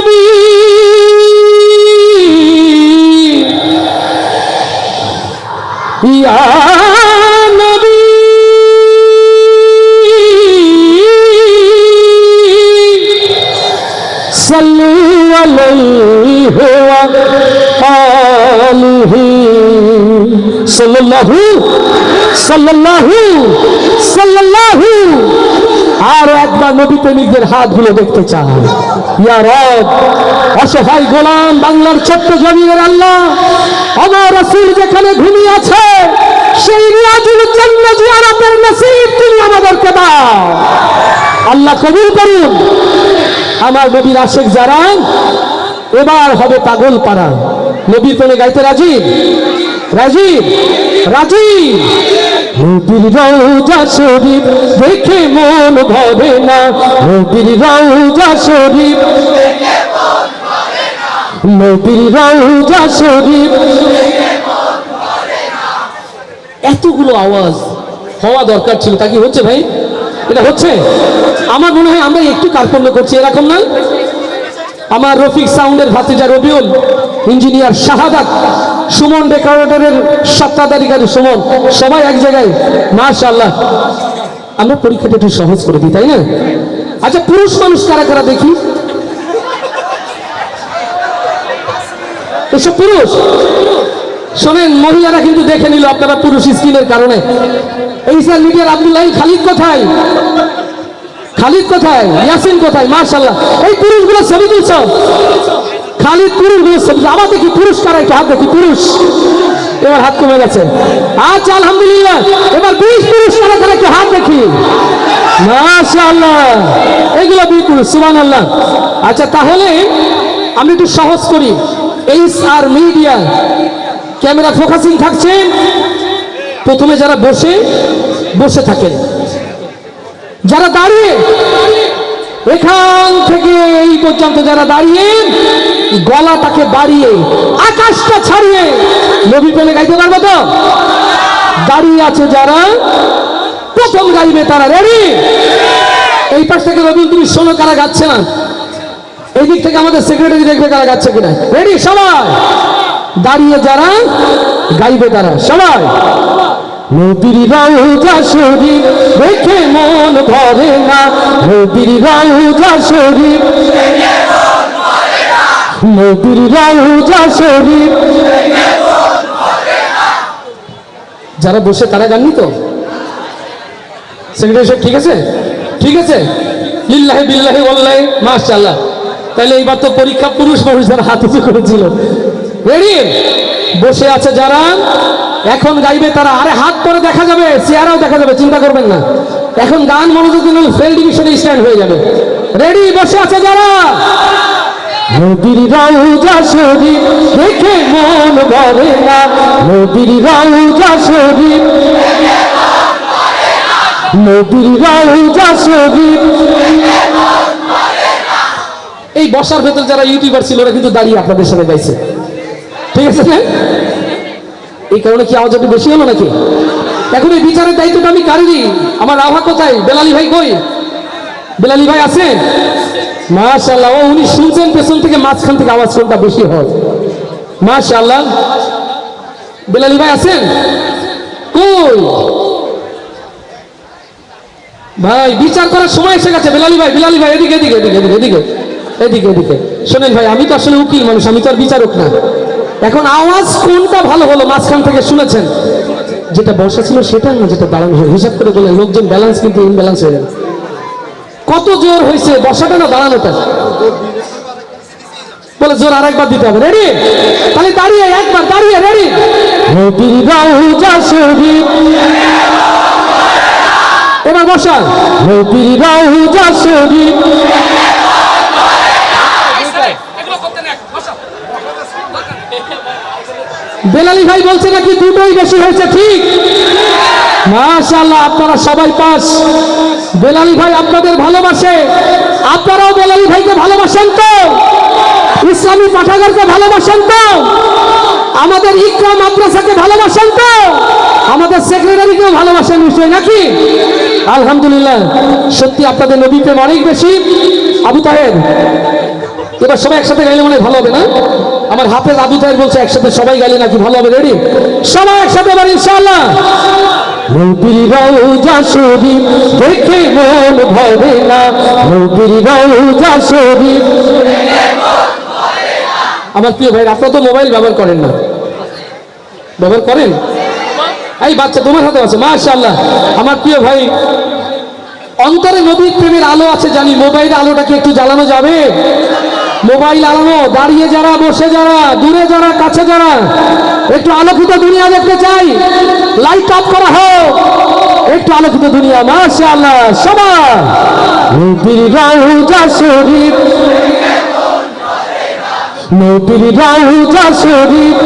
নবী। ইয়া নবী। সাল্লু আলাইহি ওয়া আলিহি। সাল্লাল্লাহু সাল্লাল্লাহু সাল্লাল্লাহু আর একবার নবী প্রেমিকদের হাতগুলো দেখতে চাই ইয়া রব, অসহায় গোলাম বাংলার ছোট্ট জমিনের আল্লাহ, আমার রাসূল যেখানে ঘুমিয়ে আছে, সেই রিয়াজুল জান্নাত জিয়ারতের নসিব তুমি আমাদেরকে দাও। আল্লাহ কবুল করুন। আমার নবীর আশেক যারা, এবার হবে পাগল পাড়া। নবীর প্রেমে গাইতে রাজি? রাজি? রাজি? নবীর রওজা শরীফ দেখে মন ভরে না। নবীর রওজা শরীফ নবীর রওজা শরীফ এতগুলো আওয়াজ হওয়া দরকার ছিল, তা কি হচ্ছে ভাই? এটা হচ্ছে? আমার মনে হয় আমরা একটু কার্পণ্য করছি, এরকম না? আমার রফিক সাউন্ডের ভাতিজা রবিউল, ইঞ্জিনিয়ার শাহাদাত সুমন রেকর্ডারের সত্তাধারিকারী সুমন, সবাই এক জায়গায়, মাশাআল্লাহ। আমরা পরীক্ষাটা একটু সহজ করে দিই, তাই না? আচ্ছা পুরুষ মানুষ কারা কারা দেখি? এসব পুরুষ? শোনেন, মহিলারা কিন্তু দেখে নিল আপনারা পুরুষ স্কিলের কারণে। এই স্যার মিডিয়ার আব্দুল্লাহ খালিদ কোথায়? খালিদ কোথায়? ইয়াসিন কোথায়? মার্শাল্লাহ এই পুরুষগুলো ছবি তুলছ? খালিদ পুরুষগুলো ছবি আবার দেখি পুরুষ কারা একটু হাত দেখি পুরুষ? এবার হাত কমে গেছে। আচ্ছা আলহামদুলিল্লাহ। এবার বিশ পুরুষ কারা কারা একটু হাত দেখি। মাশাআল্লাহ। এগুলো বিশ পুরুষ সুবান আল্লাহ আচ্ছা তাহলে আমি একটু সহজ করি। H R media, camera focusing থাকছে? প্রথমে যারা বসে বসে থাকেন যারা দাঁড়িয়ে, এখান থেকে এই পর্যন্ত যারা দাঁড়িয়ে গলাটাকে বাড়িয়ে, আকাশটা ছাড়িয়ে, নবী পেলে গাইতে পারবে তো? দাঁড়িয়ে আছে যারা, প্রথম গাইবে তারা রেডি এই পাশ থেকে রবি তুমি শোনো কারা গাচ্ছে না। এই দিক থেকে আমাদের সেক্রেটারি দেখবে কারা গাচ্ছে কিনা। রেডি সবাই? দাঁড়িয়ে যারা, গাইবে তারা, সবাই? নবীর রওজা শরীফ দেখে মন ভরে না। নবীর রওজা শরীফ শরীফ। যারা বসে তারা গাননি তো? সেক্রেটারি ঠিক আছে? ঠিক আছে? লিল্লাহি বিল্লাহি ওয়াল্লাহি, মাশাআল্লাহ। তাহলে এইবার তো পরীক্ষা পুরুষ মানুষ যারা হাত করেছিল। রেডি বসে আছে যারা, এখন গাইবে তারা। আরে হাত পরে দেখা যাবে চেয়ারাও দেখা যাবে, চিন্তা করবেন না। এখন গান মনোযোগ দিন ফেল ডিভিশনে স্ট্যান্ড হয়ে যাবে। রেডি বসে আছে যারা। নবীর রওজা শরীফ দেখে মন ভরে না। নবীর রওজা শরীফ নবীর রওজা শরীফ এই বসার ভেতর যারা ইউটিউবার ছিল, ওরা কিন্তু দাঁড়িয়ে আপনাদের সাথে গাইছে। ঠিক আছে? এই কারণে কি আওয়াজ একটু বেশি হলো নাকি? এখন এই বিচারের দায়িত্বটা আমি কারিনি আমার রাভা কোথায়? বেলালি ভাই কই? বেলালি ভাই আছেন মাশাল্লাহ ও, উনি শুনছেন, পেছন থেকে মাঝখান থেকে আওয়াজ কোনটা বেশি হয়? মাশাল্লাহ বেলালি ভাই আছেন? কই? ভাই, বিচার করার সময় এসে গেছে, বেলালি ভাই বেলালি ভাই, এদিকে এদিকে এদিকে এদিকে এদিকে এদিকে এদিকে। শোনেন ভাই, আমি তো আসলে উকিল মানুষ, আমি তো আর বিচারক না। এখন আওয়াজ কোনটা ভালো হলো মাঝখান থেকে শুনেছেন? যেটা বসা ছিল সেটা না, যেটা দাঁড়ানো হলো? হিসাব করে বললেন লোকজন ব্যালেন্স কিন্তু ইনব্যালেন্স হয়ে যাবে কত জোর হয়েছে? বসাটা না দাঁড়ানোটা? বলে জোর আর আরেকবার দিতে হবে। রেডি তাহলে দাঁড়িয়ে, একবার দাঁড়িয়ে রেডি এবার বসা নবীর রওজা শরীফ বেলালি ভাই বলছে নাকি দুটোই বেশি হয়েছে, ঠিক? মাশাআল্লাহ, আপনারা সবাই পাস। বেলালি ভাই আপনাদের ভালোবাসে। আপনারাও বেলালি ভাইকে ভালোবাসেন তো? ইসলামী পাঠাগারকে ভালোবাসেন তো? আমাদের ইকরাম মাদ্রাসাকে ভালোবাসেন তো? আমাদের সেক্রেটারিকেও ভালোবাসেন নিশ্চয় নাকি? আলহামদুলিল্লাহ। সত্যি আপনাদের নবী অনেক বেশি। আবু তাহের এবার সবাই একসাথে গাইলে মনে ভালো হবে না? আমার হাফেজ আবু তাহের বলছে একসাথে সবাই গাইলে নাকি ভালো হবে? রেডি সবাই একসাথে এবার শরীফ দেখে মন ভরে না। আমার প্রিয় ভাই আপনারা তো মোবাইল ব্যবহার করেন না। ব্যবহার করেন? এই বাচ্চা তোমার হাতে আছে মাশাআল্লাহ। আমার প্রিয় ভাই অন্তরে নবীর প্রেমের আলো আছে জানি মোবাইল আলোটাকে একটু জ্বালানো যাবে। মোবাইল আলানো দাঁড়িয়ে যারা বসে যারা দূরে যারা কাছে যারা একটু আলোকিত দুনিয়া দেখতে চাই। লাইট অফ করা হোক। একটু আলোকিত দুনিয়া মাশাআল্লাহ সবাই নবীর রওজা শরীফ। নবীর রওজা শরীফ।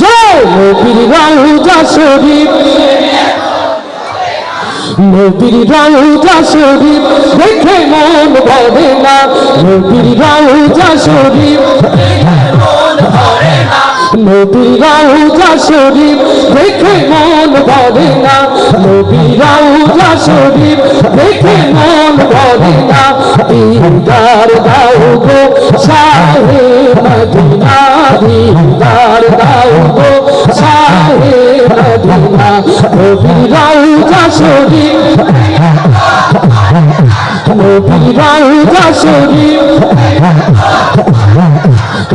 জয়! নবীর রওজা শরীফ। নবীর রওজা শরীফ, দেখে মন ভরে না। নবীর রওজা শরীফ, নবীর রওজা শরীফ, দেখে মন ভরে না। নবীর রওজা শরীফ, দেখে মন ভরে না। দিদার দাও গো শাহে মদিনা দিদার দাও গো শাহে মদিনা। নবীর রওজা শরীফ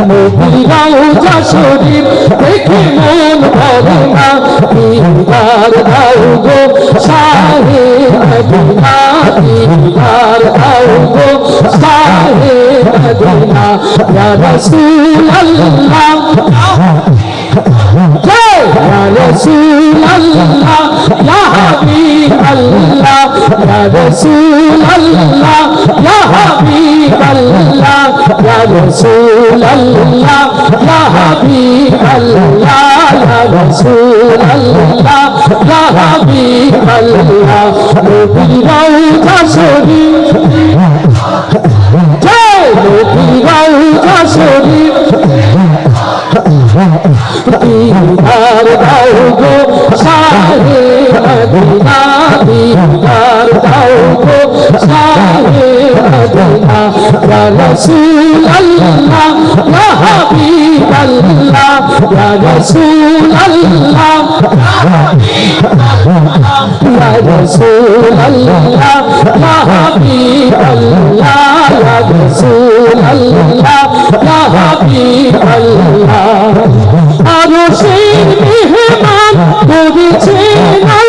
নবীর রওজা শরীফ দেখে মন ভরে না দিদার দাও গো শাহে মদিনা দিদার দাও গো শাহে মদিনা ইয়া রাসূলুল্লাহ জয় ইয়া রাসূলুল্লাহ ইয়া হাবিবাল্লাহ ইয়া রাসূলুল্লাহ ইয়া হাবিবাল্লাহ ইয়া রাসূলুল্লাহ ইয়া হাবিবাল্লাহ ইয়া রাসূলুল্লাহ ইয়া হাবিবাল্লাহ নবীর রওজা শরীফ জয় নবীর রওজা শরীফ দিদার দাও গো শাহে মদিনা দিদার দাও গো শাহে মদিনা ইয়া ইয়া হাবিবাল্লাহ ইয়া ইয়া রাসূলুল্লাহ ইয়া ইয়া রাসূলুল্লাহ ইয়া হাবিবাল্লাহ আরও সেই মেহমান করেছেন আল্লাহ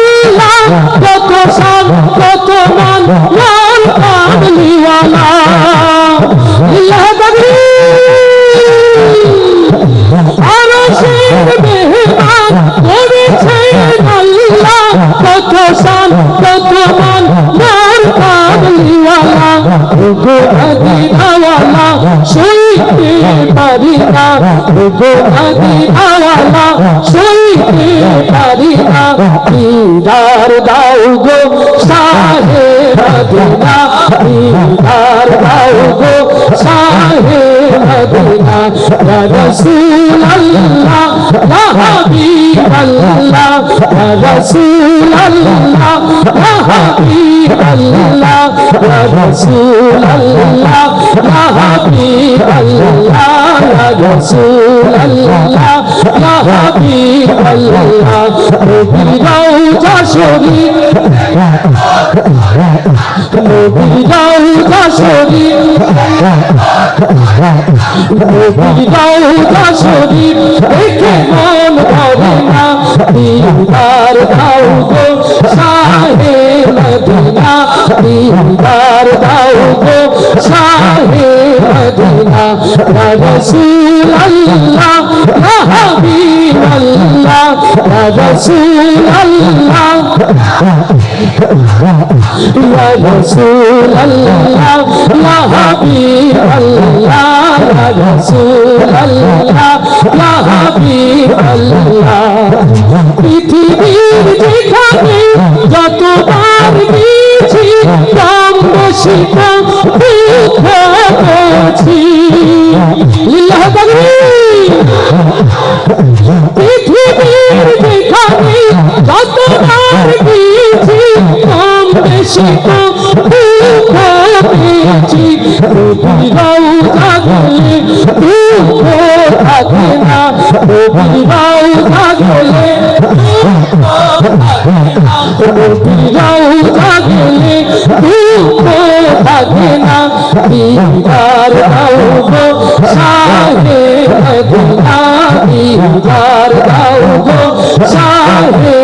গো আদিনাওয়ালা সইতে পারি না গো আদিনাওয়ালা সইতে পারি না দিদার দাও গো শাহে মদিনা দিদার দাও গো শাহে মদিনা ইয়া ইয়া ইয়া ইয়া ইয়া ইয়া ইয়া ইয়া রওজা শরীফ নবীর রওজা শরীফ দেখে মন ভরে না দিদার দাও গো শাহে মদিনা দিদার দাও গো শাহে মদিনা ইয়া ইয়া হাবিবাল্লাহ ইয়া রাসূলুল্লাহ ইয়া ইয়া হাবিবাল্লাহ ইয়া ইয়া যতবার গিয়েছি কম বেশি কম দুঃখ পেয়েছি লিল্লাহ পৃথিবীর যেখানে যতবার গিয়েছি বেশি থাকে না নবীরাও জাগলে নবীরাও জাগলে দুঃখ থাকে না দিদার দাও গো মদিনা দিদার দাও গো শাহে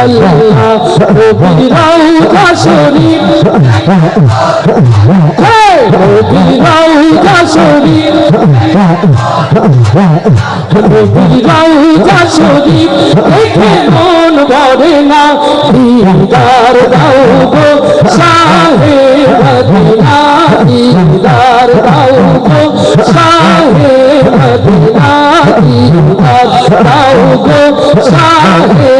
আল্লাহ নবী রওজা শরীফ হে নবী রওজা শরীফ নবী রওজা শরীফ দেখে মন ভরে না দিদার দাও গো শাহে মদিনা দিদার দাও গো শাহে মদিনা দিদার দাও গো শাহে